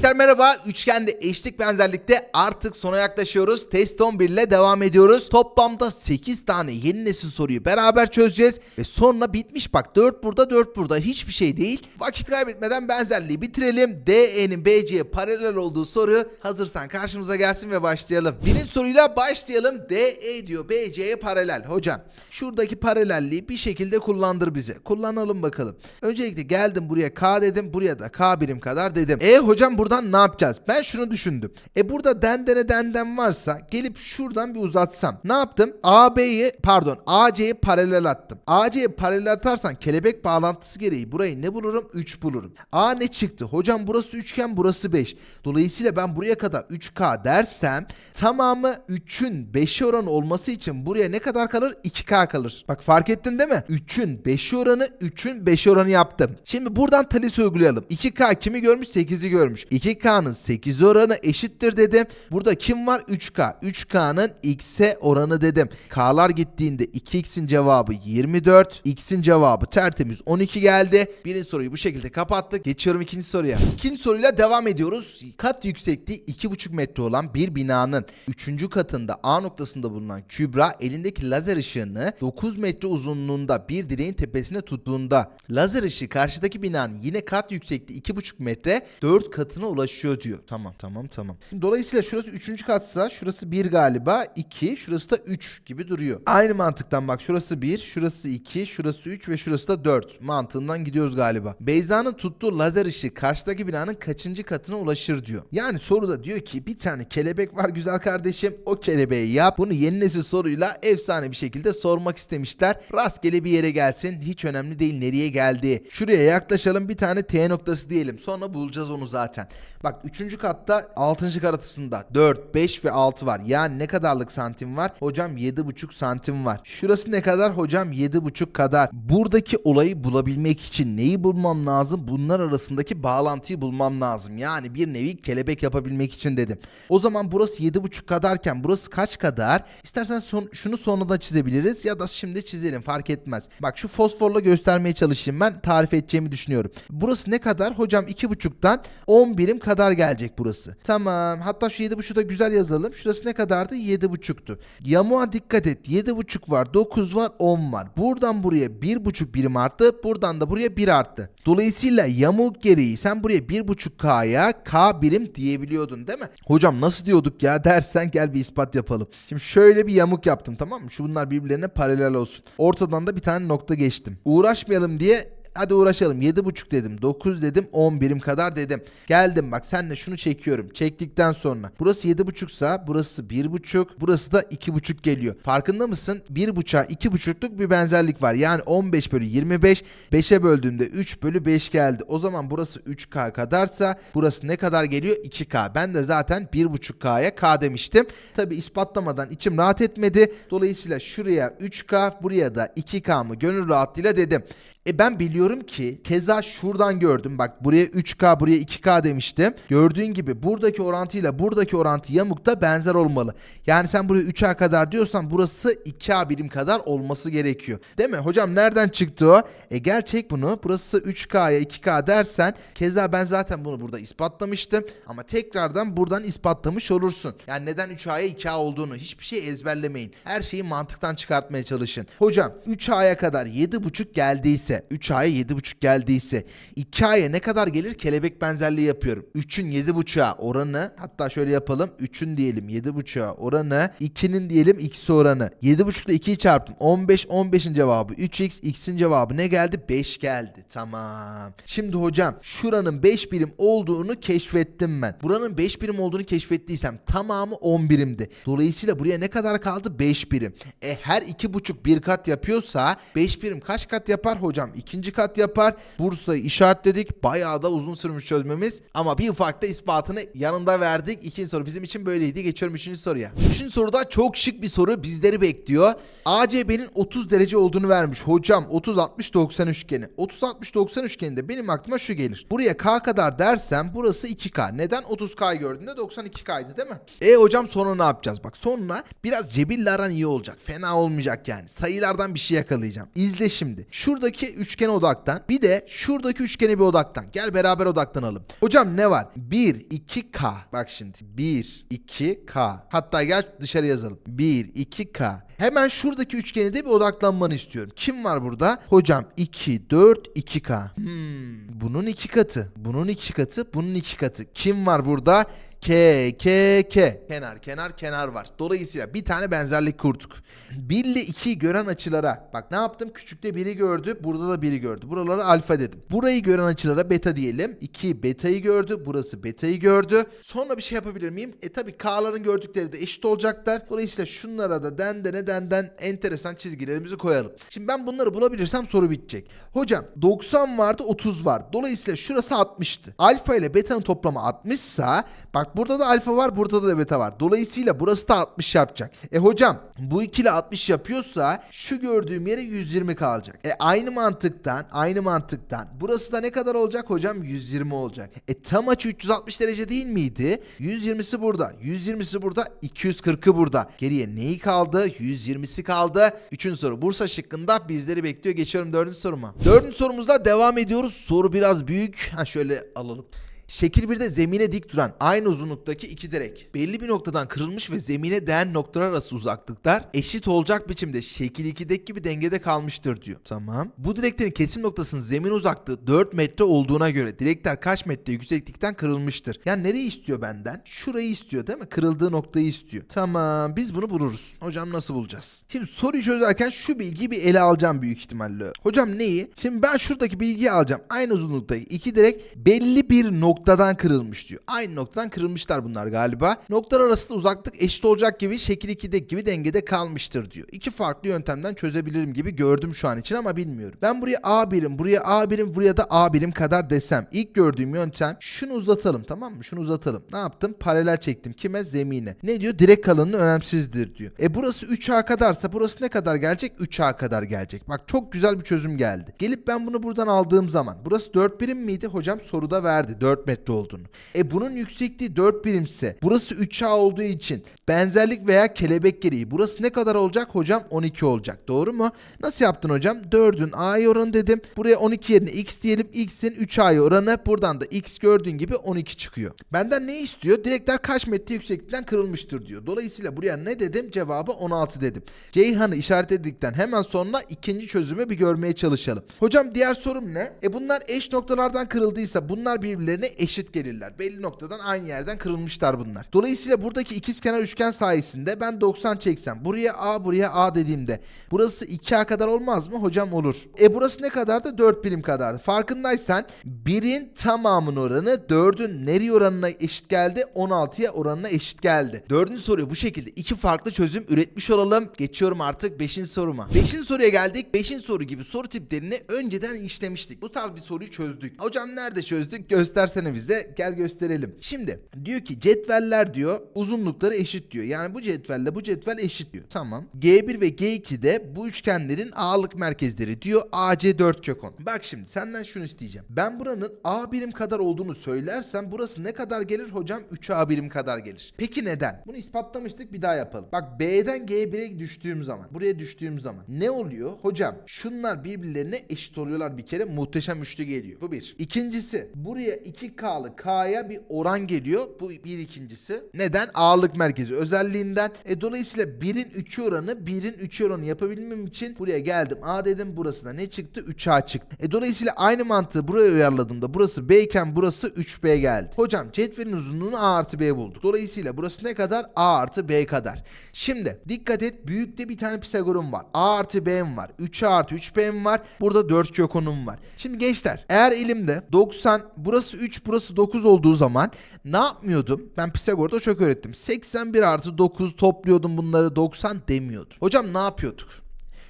Gençler merhaba. Üçgende eşlik benzerlikte artık sona yaklaşıyoruz. Test 11 ile devam ediyoruz. Toplamda 8 tane yeni nesil soruyu beraber çözeceğiz. Ve sonra bitmiş bak 4 burada 4 burada hiçbir şey değil. Vakit kaybetmeden benzerliği bitirelim. DE'nin BC'ye paralel olduğu soru hazırsan karşımıza gelsin ve başlayalım. Birinci soruyla başlayalım. DE diyor BC'ye paralel. Hocam şuradaki paralelliği bir şekilde kullandır bize. Kullanalım bakalım. Öncelikle geldim buraya K dedim. Buraya da K birim kadar dedim. E hocam buradan ne yapacağız? Ben şunu düşündüm. E burada dendene denden varsa gelip şuradan bir uzatsam. Ne yaptım? AB'yi pardon AC'yi paralel attım. AC'yi paralel atarsan kelebek bağlantısı gereği burayı ne bulurum? 3 bulurum. A ne çıktı? Hocam burası üçgen burası 5. Dolayısıyla ben buraya kadar 3K dersem tamamı 3'ün 5'e oranı olması için buraya ne kadar kalır? 2K kalır. Bak fark ettin değil mi? 3'ün 5'e oranı 3'ün 5'e oranı yaptım. Şimdi buradan talis uygulayalım. 2K kimi görmüş? 8'i görmüş. 2K'nın 8 oranı eşittir dedim. Burada kim var? 3K. 3K'nın X'e oranı dedim. K'lar gittiğinde 2X'in cevabı 24. X'in cevabı tertemiz 12 geldi. Birinci soruyu bu şekilde kapattık. Geçiyorum ikinci soruya. İkinci soruyla devam ediyoruz. Kat yüksekliği 2,5 metre olan bir binanın 3. katında A noktasında bulunan Kübra elindeki lazer ışığını 9 metre uzunluğunda bir direğin tepesine tuttuğunda lazer ışığı karşıdaki binanın yine kat yüksekliği 2,5 metre 4 katına ulaşıyor diyor. Tamam tamam tamam. Şimdi dolayısıyla şurası 3. katsa şurası 1 galiba 2 şurası da 3 gibi duruyor. Aynı mantıktan bak şurası 1 şurası 2 şurası 3 ve şurası da 4 mantığından gidiyoruz galiba. Beyza'nın tuttuğu lazer ışığı karşıdaki binanın kaçıncı katına ulaşır diyor. Yani soruda diyor ki bir tane kelebek var güzel kardeşim o kelebeği yap. Bunu yeni nesil soruyla efsane bir şekilde sormak istemişler. Rastgele bir yere gelsin hiç önemli değil nereye geldi. Şuraya yaklaşalım bir tane T noktası diyelim sonra bulacağız onu zaten. Bak 3. katta 6. karatasında 4, 5 ve 6 var. Yani ne kadarlık santim var? Hocam 7,5 santim var. Şurası ne kadar? Hocam 7,5 kadar. Buradaki olayı bulabilmek için neyi bulmam lazım? Bunlar arasındaki bağlantıyı bulmam lazım. Yani bir nevi kelebek yapabilmek için dedim. O zaman burası 7,5 kadarken burası kaç kadar? İstersen son, şunu sonra da çizebiliriz ya da şimdi çizelim fark etmez. Bak şu fosforla göstermeye çalışayım ben tarif edeceğimi düşünüyorum. Burası ne kadar? Hocam 2,5'tan 10 birim kadar gelecek burası. Tamam. Hatta şu 7,5'u da güzel yazalım. Şurası ne kadardı? 7,5'tu. Yamuğa dikkat et. 7,5 var, 9 var, 10 var. Buradan buraya 1,5 birim arttı. Buradan da buraya 1 arttı. Dolayısıyla yamuk gereği sen buraya 1,5K'ya K birim diyebiliyordun değil mi? Hocam nasıl diyorduk ya dersen gel bir ispat yapalım. Şimdi şöyle bir yamuk yaptım tamam mı? Şu bunlar birbirlerine paralel olsun. Ortadan da bir tane nokta geçtim. Uğraşmayalım diye Hadi uğraşalım. 7,5 dedim. 9 dedim. 10 birim kadar dedim. Geldim bak senle şunu çekiyorum. Çektikten sonra. Burası 7,5 sa burası 1,5. Burası da 2,5 geliyor. Farkında mısın? 1,5'a 2,5'luk bir benzerlik var. Yani 15 bölü 25. 5'e böldüğümde 3 bölü 5 geldi. O zaman burası 3K kadarsa burası ne kadar geliyor? 2K. Ben de zaten 1,5K'ya K demiştim. Tabi ispatlamadan içim rahat etmedi. Dolayısıyla şuraya 3K buraya da 2K mı gönül rahatlığıyla dedim. E ben biliyorum ki keza şuradan gördüm. Bak buraya 3K buraya 2K demiştim. Gördüğün gibi buradaki orantıyla buradaki orantı yamukta benzer olmalı. Yani sen buraya 3A kadar diyorsan burası 2A birim kadar olması gerekiyor. Değil mi? Hocam nereden çıktı o? E gel çek bunu. Burası 3K'ya 2K dersen keza ben zaten bunu burada ispatlamıştım. Ama tekrardan buradan ispatlamış olursun. Yani neden 3A'ya 2A olduğunu hiçbir şey ezberlemeyin. Her şeyi mantıktan çıkartmaya çalışın. Hocam 3A'ya kadar 7.5 geldiyse 3A'ya 7.5 geldiyse 2A'ya ne kadar gelir kelebek benzerliği yapıyorum. 3'ün 7.5'a oranı hatta şöyle yapalım 3'ün diyelim 7.5'a oranı 2'nin diyelim x'i oranı. 7.5 ile 2'yi çarptım 15 15'in cevabı 3x x'in cevabı ne geldi 5 geldi tamam. Şimdi hocam şuranın 5 birim olduğunu keşfettim ben. Buranın 5 birim olduğunu keşfettiysem tamamı 10 birimdi. Dolayısıyla buraya ne kadar kaldı 5 birim. E her 2.5 bir kat yapıyorsa 5 birim kaç kat yapar hocam? İkinci kat yapar. Bursa'yı işaretledik. Bayağı da uzun sürmüş çözmemiz. Ama bir ufak da ispatını yanında verdik. İkinci soru bizim için böyleydi. Geçiyorum üçüncü soruya. Üçüncü soruda çok şık bir soru bizleri bekliyor. ACB'nin 30 derece olduğunu vermiş. Hocam 30-60-90 üçgeni. 30-60-90 üçgeninde benim aklıma şu gelir. Buraya K kadar dersem burası 2K. Neden 30K gördüğünde 92K'ydı değil mi? E hocam sonra ne yapacağız? Bak sonra biraz cebille aran iyi olacak. Fena olmayacak yani. Sayılardan bir şey yakalayacağım. İzle şimdi. Şuradaki üçgene odaklan. Bir de şuradaki üçgene bir odaklan. Gel beraber odaklanalım. Hocam ne var? 1, 2K. Bak şimdi. 1, 2K. Hatta gel dışarı yazalım. 1, 2K. Hemen şuradaki üçgene de bir odaklanmanı istiyorum. Kim var burada? Hocam 2, 4, 2K. Hmm, bunun iki katı. Bunun iki katı. Bunun iki katı. Kim var burada? K, K, K. Kenar, kenar, kenar var. Dolayısıyla bir tane benzerlik kurduk. 1 ile 2'yi gören açılara. Bak ne yaptım? Küçükte 1'i gördü. Burada da 1'i gördü. Buralara alfa dedim. Burayı gören açılara beta diyelim. 2 beta'yı gördü. Burası beta'yı gördü. Sonra bir şey yapabilir miyim? E tabi K'ların gördükleri de eşit olacaklar. Dolayısıyla şunlara da dendene denden enteresan çizgilerimizi koyalım. Şimdi ben bunları bulabilirsem soru bitecek. Hocam 90 vardı 30 var. Dolayısıyla şurası 60'tı. Alfa ile beta'nın toplamı 60 sa bak burada da alfa var burada da beta var. Dolayısıyla burası da 60 yapacak. E hocam bu ikili 60 yapıyorsa şu gördüğüm yere 120 kalacak. E aynı mantıktan aynı mantıktan burası da ne kadar olacak hocam 120 olacak. E tam açı 360 derece değil miydi? 120'si burada 120'si burada 240'ı burada. Geriye neyi kaldı? 120'si kaldı. Üçüncü soru Bursa şıkkında bizleri bekliyor. Geçiyorum dördüncü soruma. Dördüncü sorumuzda devam ediyoruz. Soru biraz büyük. Ha şöyle alalım. Şekil 1'de zemine dik duran aynı uzunluktaki iki direk belli bir noktadan kırılmış ve zemine değen noktalar arası uzaklıklar eşit olacak biçimde şekil 2'deki gibi dengede kalmıştır diyor. Tamam. Bu direklerin kesim noktasının zemin uzaklığı 4 metre olduğuna göre direkler kaç metre yükseklikten kırılmıştır? Yani nereyi istiyor benden? Şurayı istiyor değil mi? Kırıldığı noktayı istiyor. Tamam biz bunu buluruz. Hocam nasıl bulacağız? Şimdi soruyu çözerken şu bilgiyi bir ele alacağım büyük ihtimalle. Hocam neyi? Şimdi ben şuradaki bilgiyi alacağım. Aynı uzunluktaki iki direk belli bir noktadan kırılmış diyor. Aynı noktadan kırılmışlar bunlar galiba. Noktalar arasında uzaklık eşit olacak gibi şekil 2'deki gibi dengede kalmıştır diyor. İki farklı yöntemden çözebilirim gibi gördüm şu an için ama bilmiyorum. Ben buraya A birim, buraya A birim, buraya da A birim kadar desem. İlk gördüğüm yöntem şunu uzatalım tamam mı? Şunu uzatalım. Ne yaptım? Paralel çektim. Kime? Zemine. Ne diyor? Direk kalınlığı önemsizdir diyor. E burası 3A kadarsa burası ne kadar gelecek? 3A kadar gelecek. Bak çok güzel bir çözüm geldi. Gelip ben bunu buradan aldığım zaman burası 4 birim miydi? Hocam soruda verdi 4 metre olduğunu. E bunun yüksekliği 4 birimse burası 3A olduğu için benzerlik veya kelebek gereği burası ne kadar olacak? Hocam 12 olacak. Doğru mu? Nasıl yaptın hocam? 4'ün A'ya oranı dedim. Buraya 12 yerine X diyelim. X'in 3A'ya oranı. Buradan da X gördüğün gibi 12 çıkıyor. Benden ne istiyor? Direkler kaç metre yükseklikten kırılmıştır diyor. Dolayısıyla buraya ne dedim? Cevabı 16 dedim. Ceyhan'ı işaretledikten hemen sonra ikinci çözümü bir görmeye çalışalım. Hocam diğer sorum ne? E bunlar eş noktalardan kırıldıysa bunlar birbirlerine eşit gelirler. Belli noktadan aynı yerden kırılmışlar bunlar. Dolayısıyla buradaki ikizkenar üçgen sayesinde ben 90 çeksem buraya A buraya A dediğimde burası 2A kadar olmaz mı? Hocam olur. E burası ne kadardı? 4 birim kadardı. Farkındaysan 1'in tamamının oranı 4'ün nereye oranına eşit geldi? 16'ya oranına eşit geldi. Dördüncü soruyu bu şekilde iki farklı çözüm üretmiş olalım. Geçiyorum artık 5. soruma. 5. soruya geldik. 5. soru gibi soru tiplerini önceden işlemiştik. Bu tarz bir soruyu çözdük. Hocam nerede çözdük? Göstersene bize. Gel gösterelim. Şimdi diyor ki cetveller diyor uzunlukları eşit diyor. Yani bu cetvelle bu cetvel eşit diyor. Tamam. G1 ve G2'de bu üçgenlerin ağırlık merkezleri diyor. AC 4 kök 10. Bak şimdi senden şunu isteyeceğim. Ben buranın A birim kadar olduğunu söylersem burası ne kadar gelir hocam? 3A birim kadar gelir. Peki neden? Bunu ispatlamıştık bir daha yapalım. Bak B'den G1'e düştüğüm zaman buraya düştüğüm zaman ne oluyor? Hocam şunlar birbirlerine eşit oluyorlar bir kere muhteşem üçlü geliyor. Bu bir. İkincisi buraya 2K'lı K'ya bir oran geliyor. Bu bir ikincisi. Neden? Ağırlık merkezi özelliğinden. E dolayısıyla 1'in 3'ü oranı 1'in 3'ü oranı yapabilmem için buraya geldim. A dedim burası da ne çıktı? 3A çıktı. E dolayısıyla aynı mantığı buraya uyarladığımda burası B iken burası 3B geldi. Hocam cetvelin uzunluğunu A artı B bulduk. Dolayısıyla burası ne kadar? A artı B kadar. Şimdi dikkat et büyükte bir tane Pisagor'um var. A artı B'm var. 3A artı 3B'm var. Burada 4 kökonum var. Şimdi gençler eğer elimde 90 burası 3 burası 9 olduğu zaman ne yapmıyordum? Ben Pisagor'da çok öğrettim. 81 artı 9 topluyordum bunları 90 demiyordum. Hocam ne yapıyorduk?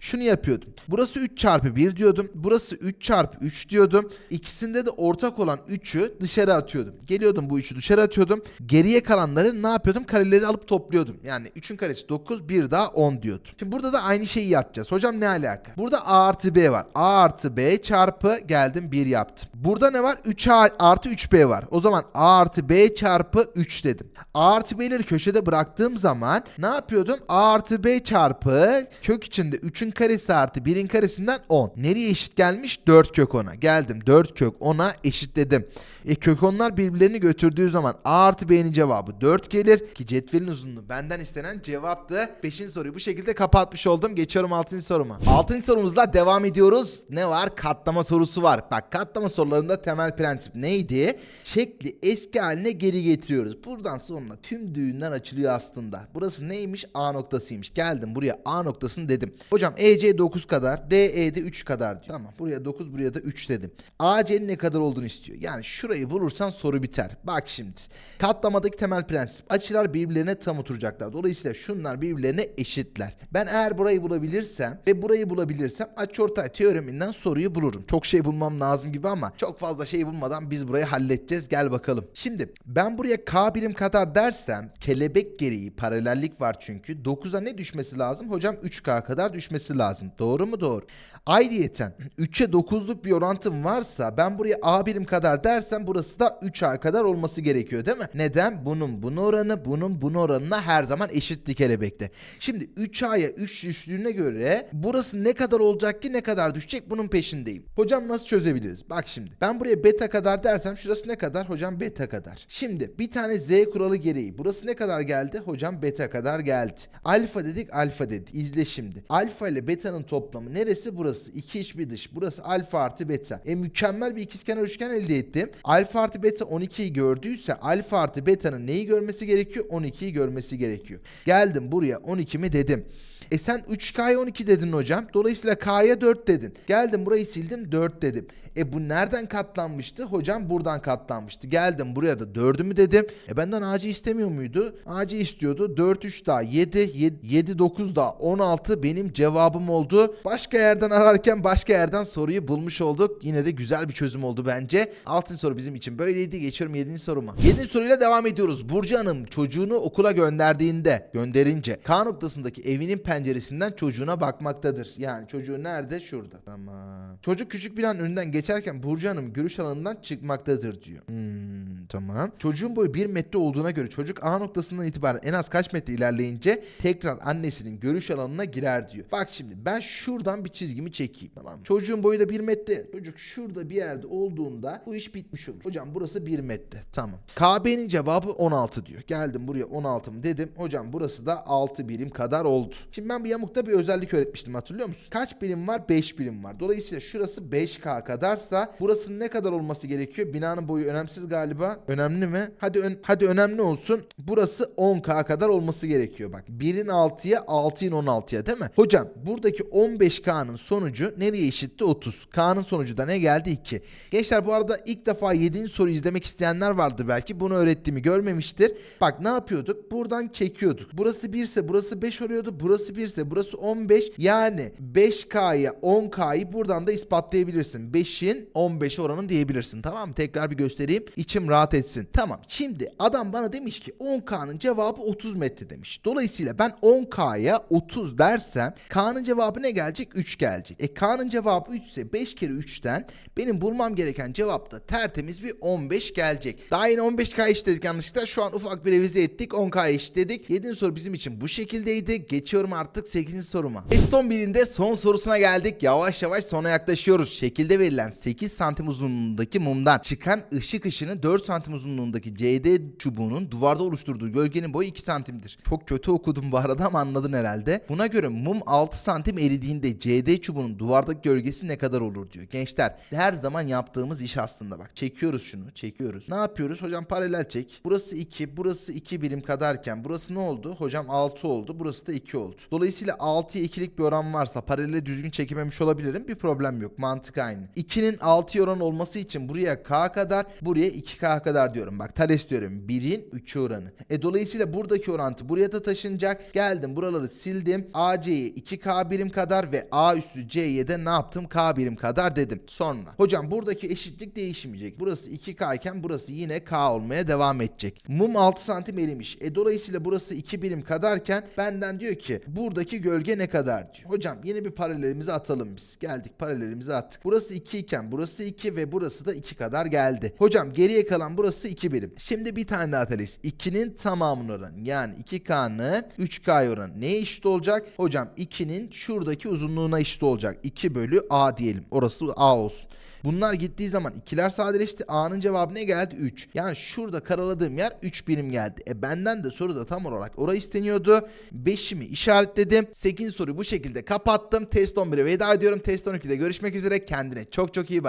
Şunu yapıyordum. Burası 3 çarpı 1 diyordum. Burası 3 çarpı 3 diyordum. İkisinde de ortak olan 3'ü dışarı atıyordum. Geliyordum bu 3'ü dışarı atıyordum. Geriye kalanları ne yapıyordum? Kareleri alıp topluyordum. Yani 3'ün karesi 9, 1 daha 10 diyordum. Şimdi burada da aynı şeyi yapacağız. Hocam ne alaka? Burada A artı B var. A artı B çarpı geldim 1 yaptım. Burada ne var? 3A artı 3B var. O zaman A artı B çarpı 3 dedim. A artı B'leri köşede bıraktığım zaman ne yapıyordum? A artı B çarpı kök içinde 3'ün 3'ün karesi artı 1'in karesinden 10. Nereye eşit gelmiş? 4 kök 10'a. Geldim 4 kök 10'a eşitledim. E kök 10'lar birbirlerini götürdüğü zaman A artı B'nin cevabı 4 gelir. Ki cetvelin uzunluğu benden istenen cevaptı. 5. soruyu bu şekilde kapatmış oldum. Geçiyorum 6. soruma. 6. sorumuzla devam ediyoruz. Ne var? Katlama sorusu var. Bak katlama sorularında temel prensip neydi? Şekli eski haline geri getiriyoruz. Buradan sonra tüm düğünler açılıyor aslında. Burası neymiş? A noktasıymış. Geldim buraya A noktasını dedim. Hocam EC 9 kadar, DE de 3 kadar diyor. Tamam buraya 9 buraya da 3 dedim. AC'nin ne kadar olduğunu istiyor. Yani şurayı bulursan soru biter. Bak şimdi. Katlamadaki temel prensip. Açılar birbirlerine tam oturacaklar. Dolayısıyla şunlar birbirlerine eşitler. Ben eğer burayı bulabilirsem ve burayı bulabilirsem açıortay teoreminden soruyu bulurum. Çok şey bulmam lazım gibi ama çok fazla şey bulmadan biz burayı halledeceğiz. Gel bakalım. Şimdi ben buraya K birim kadar dersem kelebek gereği paralellik var çünkü. 9'a ne düşmesi lazım? Hocam 3K kadar düşmesi lazım. Doğru mu? Doğru. Ayrıyeten 3'e 9'luk bir orantım varsa ben buraya A birim kadar dersem burası da 3A kadar olması gerekiyor değil mi? Neden? Bunun bunu oranı bunun bunu oranına her zaman eşitti kelebekte. Şimdi 3A'ya 3 düştüğüne göre burası ne kadar olacak ki ne kadar düşecek bunun peşindeyim. Hocam nasıl çözebiliriz? Bak şimdi ben buraya beta kadar dersem şurası ne kadar? Hocam beta kadar. Şimdi bir tane Z kuralı gereği burası ne kadar geldi? Hocam beta kadar geldi. Alfa dedik alfa dedi. İzle şimdi. Alfa ile beta'nın toplamı neresi? Burası. İki iç bir dış. Burası alfa artı beta. E mükemmel bir ikizkenar üçgen elde ettim. Alfa artı beta 12'yi gördüyse alfa artı beta'nın neyi görmesi gerekiyor? 12'yi görmesi gerekiyor. Geldim buraya 12 mi dedim. E sen 3K'ya 12 dedin hocam. Dolayısıyla K'ya 4 dedin. Geldim burayı sildim 4 dedim. E bu nereden katlanmıştı? Hocam buradan katlanmıştı. Geldim buraya da 4'ü mü dedim. E benden AC istemiyor muydu? AC istiyordu. 4 3 daha 7 7, 7 9 daha 16 benim cevabım oldu. Başka yerden ararken başka yerden soruyu bulmuş olduk. Yine de güzel bir çözüm oldu bence. Altın soru bizim için böyleydi. Geçiyorum 7. soruma. 7. soruyla devam ediyoruz. Burcu Hanım çocuğunu okula gönderdiğinde, gönderince K noktasındaki evinin penceresinden çocuğuna bakmaktadır. Yani çocuğu nerede? Şurada. Tamam. Çocuk küçük bir an önünden geçerken Burcu Hanım görüş alanından çıkmaktadır diyor. Hmm, tamam. Çocuğun boyu 1 metre olduğuna göre çocuk A noktasından itibaren en az kaç metre ilerleyince tekrar annesinin görüş alanına girer diyor. Bak şimdi ben şuradan bir çizgimi çekeyim. Tamam? Çocuğun boyu da 1 metre. Çocuk şurada bir yerde olduğunda bu iş bitmiş olur. Hocam burası 1 metre. Tamam. KB'nin cevabı 16 diyor. Geldim buraya 16 mı dedim. Hocam burası da 6 birim kadar oldu. Şimdi ben bu yamukta bir özellik öğretmiştim hatırlıyor musun? Kaç birim var? 5 birim var. Dolayısıyla şurası 5K kadarsa burasının ne kadar olması gerekiyor? Binanın boyu önemsiz galiba. Önemli mi? Hadi ön- hadi önemli olsun. Burası 10K kadar olması gerekiyor bak. 1'in 6'ya 6'in 16'ya değil mi? Hocam buradaki 15K'nın sonucu nereye eşitti? 30. K'nın sonucu da ne geldi? 2. Gençler bu arada ilk defa 7. soruyu izlemek isteyenler vardı belki. Bunu öğrettiğimi görmemiştir. Bak ne yapıyorduk? Buradan çekiyorduk. Burası 1 ise burası 5 oluyordu. Burası 1 ise burası 15. Yani 5K'ya 10K'yı buradan da ispatlayabilirsin. 5'in 15 oranın diyebilirsin. Tamam mı? Tekrar bir göstereyim. İçim rahat etsin. Tamam. Şimdi adam bana demiş ki 10K'nın cevabı 30 metre demiş. Dolayısıyla ben 10K'ya 30 dersem K'nın cevabı ne gelecek? 3 gelecek. E K'nın cevabı 3 ise 5 kere 3'ten benim bulmam gereken cevap da tertemiz bir 15 gelecek. Daha yine 15K eşitledik yanlışlıkla. Şu an ufak bir revize ettik. 10K eşitledik. 7. soru bizim için bu şekildeydi. Geçiyorum artık 8. soruma. Test 11'inde son sorusuna geldik. Yavaş yavaş sona yaklaşıyoruz. Şekilde verilen 8 santim uzunluğundaki mumdan çıkan ışık ışını 4 santim uzunluğundaki CD çubuğunun duvarda oluşturduğu gölgenin boyu 2 santimdir. Çok kötü okudum bu arada ama anladın herhalde. Buna göre mum 6 santim eridiğinde CD çubuğunun duvardaki gölgesi ne kadar olur diyor. Gençler her zaman yaptığımız iş aslında bak. Çekiyoruz şunu çekiyoruz. Ne yapıyoruz? Hocam paralel çek. Burası 2 burası 2 birim kadarken burası ne oldu? Hocam 6 oldu. Burası da 2 oldu. Dolayısıyla 6'ya 2'lik bir oran varsa paralele düzgün çekememiş olabilirim. Bir problem yok. Mantık aynı. 2'nin 6'ya oran olması için buraya K kadar buraya 2K kadar diyorum. Bak Thales diyorum. 1'in 3'ü oranı. E dolayısıyla buradaki orantı buraya da taşınacak. Geldim buraları sildim. AC'ye 2K birim kadar ve A üstü C'ye de ne yaptım? K birim kadar dedim. Sonra hocam buradaki eşitlik değişmeyecek. Burası 2K iken burası yine K olmaya devam edecek. Mum 6 santim erimiş. E dolayısıyla burası 2 birim kadarken benden diyor ki buradaki gölge ne kadar diyor. Hocam yeni bir paralelimizi atalım biz. Geldik paralelimizi attık. Burası 2 iken burası 2 ve burası da 2 kadar geldi. Hocam geriye kalan burası 2 birim. Şimdi bir tane daha atariz. 2'nin tamamının oranı yani 2K'nın 3K oranı neye eşit olacak? Hocam 2'nin şuradaki uzunluğuna eşit olacak. 2 bölü A diyelim. Orası A olsun. Bunlar gittiği zaman ikiler sadeleşti. A'nın cevabı ne geldi? 3. Yani şurada karaladığım yer 3 birim geldi. E benden de soruda tam olarak orası isteniyordu. 5'imi işaretledim. 8 soruyu bu şekilde kapattım. Test 11'e veda ediyorum. Test 12'de görüşmek üzere. Kendine çok çok iyi bak.